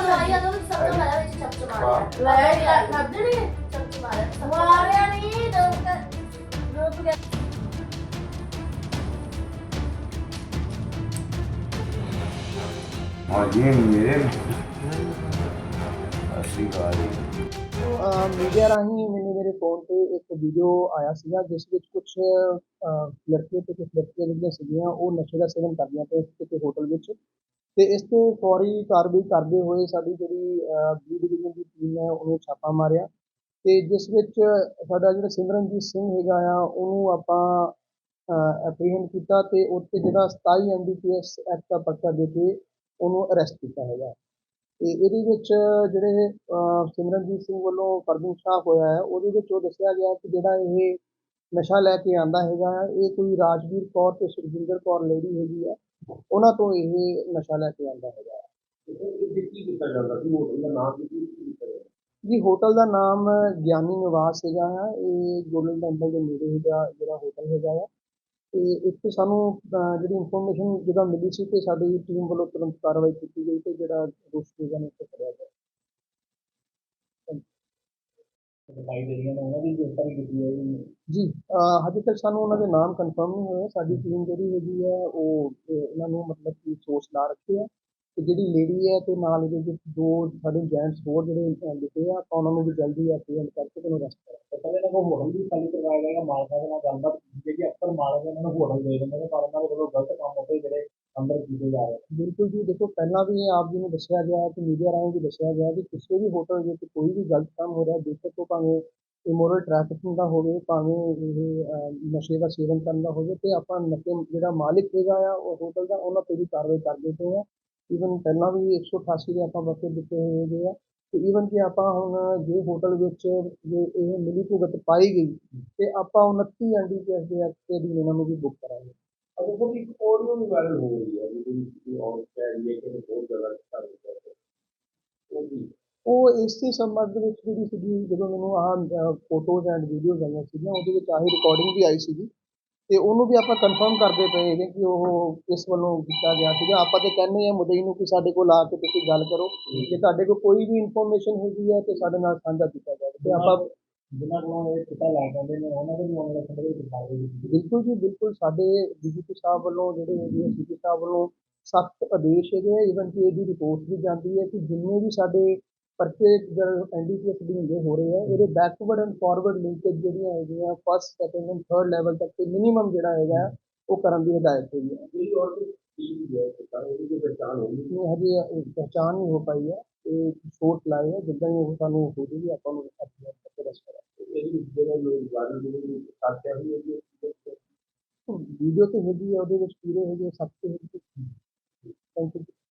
ਜਦੋਂ ਆਈ ਆ ਤਾਂ ਸਭ ਤੋਂ ਪਹਿਲਾਂ ਵਿੱਚ ਚਮਚ ਮਾਰਿਆ ਲੈ ਲੈ ਖਾਦੇ ਨਹੀਂ ਚਮਚ ਮਾਰਿਆ ਸਭ ਤੋਂ ਮਾਰਿਆ ਨਹੀਂ ਡੋਕ ਡੋਕ ਗਿਆ ਹਾਂਜੀ ਮੇਰੇ ਅਸੀਂ ਗਾਲੀ ਮੀਡੀਆ ਰਾਹੀਂ ਮੈਨੂੰ ਮੇਰੇ ਫੋਨ ਤੇ ਇੱਕ ਵੀਡੀਓ ਆਇਆ ਸੀਗਾ, ਜਿਸ ਵਿੱਚ ਕੁਝ ਲੜਕੇ ਤੇ ਕੁਝ ਲੜਕੀਆਂ ਜਿਹੜੀਆਂ ਸੀਗੀਆਂ, ਉਹ ਨਸ਼ੇ ਦਾ ਸੇਵਨ ਕਰਦੀਆਂ ਪਏ ਸੀ ਕਿਸੇ ਹੋਟਲ ਵਿੱਚ ਅਤੇ ਇਸ ਤੇ ਫੌਰੀ ਕਾਰਵਾਈ ਕਰਦੇ ਹੋਏ ਸਾਡੀ ਜਿਹੜੀ ਬੀ ਡਿਵੀਜ਼ਨ ਦੀ ਟੀਮ ਹੈ ਉਹਨੇ ਛਾਪਾ ਮਾਰਿਆ। ਅਤੇ ਜਿਸ ਵਿੱਚ ਸਾਡਾ ਜਿਹੜਾ ਸਿਮਰਨਜੀਤ ਸਿੰਘ ਹੈਗਾ ਆ ਉਹਨੂੰ ਆਪਾਂ ਐਪਰੀਹੈਂਡ ਕੀਤਾ ਤੇ ਉੱਤੇ ਜਿਹੜਾ 27 ਐਨਡੀਪੀਐਸ ਐਕਟ ਦਾ ਪਰਚਾ ਦੇ ਕੇ ਉਹਨੂੰ ਅਰੈਸਟ ਕੀਤਾ ਹੈਗਾ। ਅਤੇ ਇਹਦੇ ਵਿੱਚ ਜਿਹੜੇ ਸਿਮਰਨਜੀਤ ਸਿੰਘ ਵੱਲੋਂ ਪਰਮਿਸ਼ਨ ਹੋਇਆ ਹੈ ਉਹਦੇ ਵਿੱਚ ਉਹ ਦੱਸਿਆ ਗਿਆ ਕਿ ਜਿਹੜਾ ਇਹ ਨਸ਼ਾ ਲੈ ਕੇ ਆਉਂਦਾ ਹੈਗਾ ਹੈ, ਇਹ ਕੋਈ ਰਾਜਵੀਰ ਕੌਰ ਅਤੇ ਸੁਖਜਿੰਦਰ ਕੌਰ ਲੇਡੀ ਹੈਗੀ ਆ। ਉਹਨਾਂ ਤੋਂ ਇਹ ਨਸ਼ਾ ਲੈ ਕੇ ਆਂਦਾ ਹੈਗਾ। ਹੈ। ਕੀ ਕੀਤਾ ਜਾਂਦਾ ਸੀ ਹੋਟਲ ਦਾ ਨਾਮ ਕੀ ਕੀਤਾ ਜਾਂਦਾ ਜੀ ਹੋਟਲ ਦਾ ਨਾਮ ਗਿਆਨੀ ਨਿਵਾਸ ਹੈਗਾ ਆ। ਇਹ ਗੋਲਡਨ ਟੈਂਪਲ ਦੇ ਨੇੜੇ ਹੈਗਾ ਜਿਹੜਾ ਹੋਟਲ ਹੈਗਾ ਆ। ਤੇ ਇੱਥੇ ਸਾਨੂੰ ਅਹ, ਜਿਹੜੀ ਇਨਫੋਰਮੇਸ਼ਨ ਜਦੋਂ ਮਿਲੀ ਸੀ ਤੇ ਸਾਡੀ ਟੀਮ ਵੱਲੋਂ ਤੁਰੰਤ ਕਾਰਵਾਈ ਕੀਤੀ ਗਈ ਤੇ ਜਿਹੜਾ ਦੋਸ਼ੀ ਹੈਗਾ ਨੇ ਉੱਤੇ ਗਿਆ। ਦਿਖਾਈ ਦੇ ਰਹੀਆਂ ਨੇ ਉਹਨਾਂ ਦੀ ਗ੍ਰਿਫਤਾਰੀ ਕੀਤੀ ਹੈ। ਜੀ ਹਜੇ ਤੱਕ ਸਾਨੂੰ ਉਹਨਾਂ ਦੇ ਨਾਮ ਕਨਫਰਮ ਨਹੀਂ ਹੋਏ। ਸਾਡੀ ਟੀਮ ਜਿਹੜੀ ਹੈਗੀ ਹੈ ਉਹ ਇਹਨਾਂ ਨੂੰ ਮਤਲਬ ਕਿ ਸੋਚ ਲਾ ਰੱਖੀ ਹੈ ਤੇ ਜਿਹੜੀ ਲੇਡੀ ਹੈ ਤੇ ਨਾਲ ਇਹਦੇ ਵਿੱਚ ਦੋ ਸਾਡੇ ਜੈਂਟਸ ਹੋਰ ਜਿਹੜੇ ਲਿਖੇ ਆ ਆਪਾਂ ਉਹਨਾਂ ਨੂੰ ਵੀ ਜਲਦੀ ਐਪਰੀਹੈਂਡ ਕਰਕੇ ਤੁਹਾਨੂੰ ਅਰੈਸਟ ਕਰਾਂਗੇ। ਪਤਾ ਨਹੀਂ ਕੋ ਹੋਟਲ ਵੀ ਖਾਲੀ ਕਰਵਾਇਆ ਜਾਏਗਾ ਮਾਲਕਾਂ ਦੇ ਨਾਲ ਗੱਲਬਾਤ ਕੀਤੀ ਕਿ ਅਕਸਰ ਮਾਲਕ ਇਹਨਾਂ ਨੂੰ ਹੋਟਲ ਦੇ ਦਿੰਦੇ ਨੇ ਪਰ ਉਹਨਾਂ ਦੇ ਵੱਲੋਂ ਗਲਤ ਕੰਮ ਹੁੰਦੇ ਜਿਹੜੇ ਅੰਦਰ ਕੀਤੇ ਜਾ ਰਹੇ ਬਿਲਕੁਲ ਜੀ, ਦੇਖੋ, ਪਹਿਲਾਂ ਵੀ ਇਹ ਆਪ ਜੀ ਨੂੰ ਦੱਸਿਆ ਗਿਆ ਹੈ ਕਿ ਮੀਡੀਆ ਰਾਹੀਂ ਵੀ ਦੱਸਿਆ ਗਿਆ ਕਿ ਕਿਸੇ ਵੀ ਹੋਟਲ ਵਿੱਚ ਕੋਈ ਵੀ ਗਲਤ ਕੰਮ ਹੋ ਰਿਹਾ ਬੇਸ਼ੱਕ ਉਹ ਭਾਵੇਂ ਇਮੋਰਲ ਟ੍ਰੈਫਿਕਿੰਗ ਦਾ ਹੋਵੇ, ਭਾਵੇਂ ਇਹ ਨਸ਼ੇ ਦਾ ਸੇਵਨ ਕਰਨ ਦਾ ਹੋਵੇ ਤੇ ਆਪਾਂ ਨਸ਼ੇ ਜਿਹੜਾ ਮਾਲਿਕ ਹੈਗਾ ਆ, ਉਹ ਹੋਟਲ ਦਾ ਉਹਨਾਂ ਤੇ ਵੀ ਕਾਰਵਾਈ ਕਰਦੇ ਪਏ ਆ ਈਵਨ ਪਹਿਲਾਂ ਵੀ 188 ਦੇ ਆਪਾਂ ਵਕਤ ਦਿੱਤੇ ਹੋਏ ਹੈਗੇ ਆ। ਤੇ ਈਵਨ ਕਿ ਆਪਾਂ ਹੁਣ ਜੇ ਹੋਟਲ ਵਿੱਚ ਜੇ ਇਹ ਮਿਲੀ ਭੁਗਤ ਪਾਈ ਗਈ ਤੇ ਆਪਾਂ 29 ਐਨਡੀਪੀਐਸ ਦੇ ਐਕਟ ਦੇ ਅਧੀਨ ਇਹਨਾਂ ਨੂੰ ਵੀ ਬੁੱਕ ਕਰਾਂਗੇ। ਅਗਰ ਕੋਈ ਇੱਕ ਆਡੀਓ ਵੀ ਵਾਇਰਲ ਹੋ ਰਹੀ ਹੈ ਜਿਹਦੇ ਵਿੱਚ ਕਿ ਔਰ ਕਹਿ ਰਹੀ ਹੈ ਕਿ ਇਹ ਬਹੁਤ ਜ਼ਿਆਦਾ ਹੈ ਉਹ ਵੀ। ਉਹ ਇਸੇ ਸੰਬੰਧ ਵਿੱਚ ਜਿਹੜੀ ਸੀਗੀ ਜਦੋਂ ਮੈਨੂੰ ਆਹ ਫੋਟੋਜ਼ ਐਂਡ ਵੀਡੀਓਜ਼ ਆਈਆਂ ਸੀਗੀਆਂ ਉਹਦੇ ਵਿੱਚ ਆਹੀ ਰਿਕਾਰਡਿੰਗ ਵੀ ਆਈ ਸੀਗੀ। ਤੇ ਉਹਨੂੰ ਵੀ ਆਪਾਂ ਕਨਫਰਮ ਕਰਦੇ ਪਏ ਹੈਗੇ ਕਿ ਉਹ ਕਿਸ ਵੱਲੋਂ ਕੀਤਾ ਗਿਆ ਸੀਗਾ। ਆਪਾਂ ਤੇ ਕਹਿੰਦੇ ਆ ਮੁਦਈ ਨੂੰ ਕਿ ਸਾਡੇ ਕੋਲ ਆ ਕੇ ਤੁਸੀਂ ਗੱਲ ਕਰੋ। ਜੇ ਤੁਹਾਡੇ ਕੋਲ ਕੋਈ ਵੀ ਇਨਫੋਰਮੇਸ਼ਨ ਹੈਗੀ ਹੈ ਤੇ ਸਾਡੇ ਨਾਲ ਸਾਂਝਾ ਕੀਤਾ ਜਾਵੇ। ਤੇ ਆਪਾਂ ਜਿਨ੍ਹਾਂ ਕੋਲੋਂ ਇਹ ਪਤਾ ਲੱਗ ਜਾਂਦੇ ਨੇ ਉਹਨਾਂ ਦੇ ਵੀ ਆਉਣ ਵਾਲੇ ਸਮੇਂ ਵਿੱਚ ਕਾਰਵਾਈ ਕੀਤੀ ਬਿਲਕੁਲ ਜੀ ਬਿਲਕੁਲ ਸਾਡੇ ਡੀਜੀਪੀ ਸਾਹਿਬ ਵੱਲੋਂ ਜਿਹੜੇ ਹੈਗੇ ਸੀਪੀ ਸਾਹਿਬ ਵੱਲੋਂ ਸਖਤ ਆਦੇਸ਼ ਹੈਗੇ ਆ ਈਵਨ ਕਿ ਇਹਦੀ ਰਿਪੋਰਟ ਵੀ ਜਾਂਦੀ ਹੈ ਕਿ ਜਿੰਨੇ ਵੀ ਸਾਡੇ ਪਰਚੇ ਜਿਹੜੇ ਐਨਡੀਪੀਐਸ ਦੇ ਹੋ ਰਹੇ ਆ ਇਹਦੇ ਬੈਕਵਰਡ ਐਂਡ ਫਾਰਵਰਡ ਲਿੰਕੇਜ ਜਿਹੜੀਆਂ ਹੈਗੀਆਂ first second and third level ਤੱਕ ਤੇ ਮਿਨੀਮਮ ਜਿਹੜਾ ਹੈਗਾ ਉਹ ਕਰਨ ਦੀ ਹਦਾਇਤ ਹੋਈ ਹੈ ਜਿਹੜੀ ਔਰ ਟੀਮ ਹੈ ਤਾਂ ਉਹਦੀ ਪਛਾਣ ਹੋਣੀ ਇਹ ਹਜੇ ਪਹਿਚਾਣ ਨਹੀਂ ਹੋ ਪਾਈ ਹੈ ਇਹ ਸੋਚ ਲਾਏ ਹੈ ਜਿੱਦਾਂ ਹੀ ਉਹ ਸਾਨੂੰ ਹੋ ਜੂਗੀ ਆਪਾਂ ਨੂੰ ਆਪਣੇ ਤੱਕ ਰਸ ਕਰਾਂਗੇ ਵਿੱਚ ਜਿਹੜਾ ਵਾਇਰਲ ਜਿਹੜੀ ਸਾਥਿਆ ਹੋਈ ਹੈ ਜੀ ਵੀਡੀਓ ਤੇ ਹੈਗੀ ਹੈ ਉਹਦੇ ਵਿੱਚ ਪੂਰੇ ਹੈਗੇ ਸਭ ਤੇ ਹੈਗੇ ਥੈਂਕ ਯੂ